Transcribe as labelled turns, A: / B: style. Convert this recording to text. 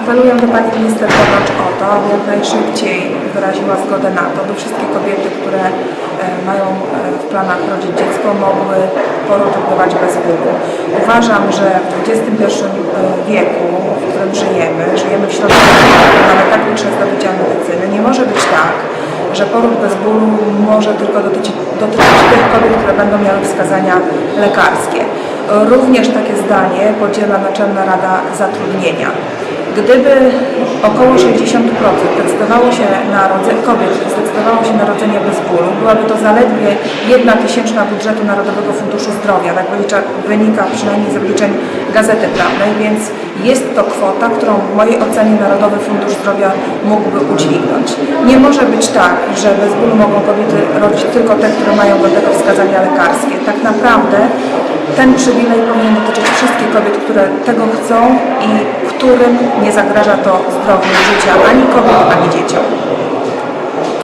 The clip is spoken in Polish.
A: Apeluję do Pani Minister Powacz o to, aby jak najszybciej wyraziła zgodę na to, by wszystkie kobiety, które e, mają e, w planach rodzić dziecko, mogły poród odbywać bez bólu. Uważam, że w XXI wieku, w którym żyjemy, żyjemy w które mamy tak liczne zdobycia medycyny, nie może być tak, że poród bez bólu może tylko dotyczyć, dotyczyć tych kobiet, które będą miały wskazania lekarskie. Również takie zdanie podziela Naczelna Rada Zatrudnienia. Gdyby około 60% decydowało się na rodze- kobiet zdecydowało się na rodzenie bez bólu, byłaby to zaledwie 1 tysięczna budżetu Narodowego Funduszu Zdrowia, tak wylicza, wynika przynajmniej z obliczeń Gazety Prawnej, więc jest to kwota, którą w mojej ocenie Narodowy Fundusz Zdrowia mógłby udźwignąć. Nie może być tak, że bez bólu mogą kobiety rodzić tylko te, które mają do tego wskazania lekarskie. Tak naprawdę ten przywilej powinien dotyczyć wszystkich kobiet, które tego chcą i którym nie zagraża to zdrowiu życia ani kobiet, ani dzieciom.